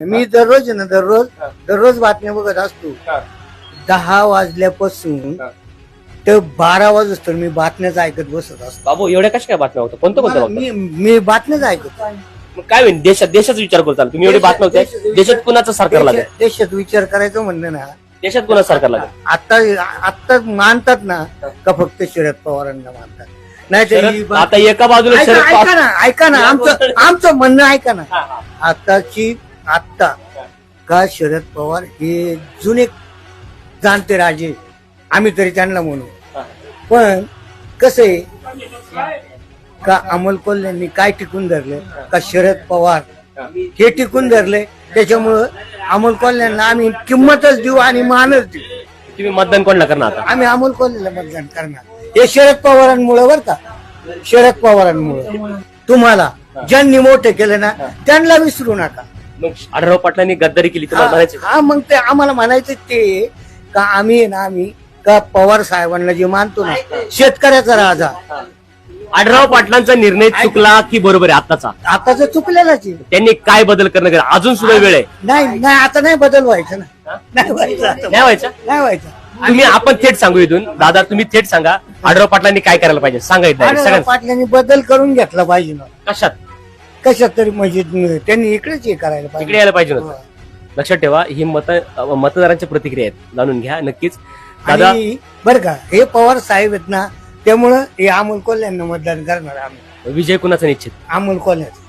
मी दररोज आहे ना दररोज दररोज बातम्या बघत असतो. दहा वाजल्यापासून तर बारा वाजता मी बातम्याच ऐकत बसत असतो. बाबू एवढ्या कशा काय बातम्या होत्या कोणत्या कोणत्या बघता? मी मी बातम्याच ऐकतो मग काय होईल? देशात देशाचा विचार करतो तुम्ही एवढी बातम्या होत्या. देशात कुणाचं सरकार लागेल? देशात- देशात विचार करायचं म्हणलं ना देशात कुणाचं सरकार लागेल? आता आता मानतात ना का फक्त शरद पवारांना मानतात? नाही तर ही शरद- बात- आता एका बाजूला ऐका शरद ऐका पवार ना ऐका ना. आमचं आमचं म्हणणं ऐका ना. हा, हा. आताची आत्ता का शरद पवार हे जुने जाणते राजे आम्ही तरी त्यांना म्हणू. पण कसं आहे का अमोल कोल्ह्यांनी काय टिकून धरलं का शरद पवार हे टिकून धरले त्याच्यामुळं अमोल कोल्ह्यांना आम्ही किंमतच देऊ आणि मानच देऊ. तुम्ही मतदान कोणाला करणार आता? आम्ही अमोल कोल्हेला मतदान करणार. हे शरद पवारांमुळे बर का? शरद पवारांमुळे. तुम्हाला ज्यांनी मोठे केले ना त्यांना विसरू नका. आढळराव पाटलांनी गद्दारी केली तुम्हाला म्हणायचं हा हा, मग ते आम्हाला म्हणायचं ते का आम्ही आहे ना आम्ही का पवार साहेबांना जे मानतो ना शेतकऱ्याचा राजा. आढळराव पाटलांचा निर्णय चुकला की बरोबर आहे आताचा आता तर चुकलेलाच आहे. त्यांनी काय बदल करणं गरजेचं? अजून सुद्धा वेळ आहे. नाही नाही आता नाही बदल व्हायचं ना. नाही व्हायचं आता. नाही व्हायचं? नाही व्हायचं. तुम्ही आपण थेट सांगू इथून. दादा तुम्ही थेट सांगा. आढळराव पाटलांनी काय करायला पाहिजे? सांगा इथं आढळराव सगळ्यांना पाटलांनी बदल करून घेतला पाहिजे ना. कशात? कशात तरी म्हणजे त्यांनी इकडेच हे करायला इकडे पाहिजे यायला पाहिजे नव्हतं लक्षात ठेवा ही मत मतदारांच्या प्रतिक्रिया आहेत. जाणून घ्या नक्कीच. दादा आणि बर का हे पवार साहेब आहेत ना त्यामुळं हे अमोल कोल्ह्यांना मतदान करणार आम्ही. विजय कुणाचा निश्चित? अमोल कोल्ह्याचं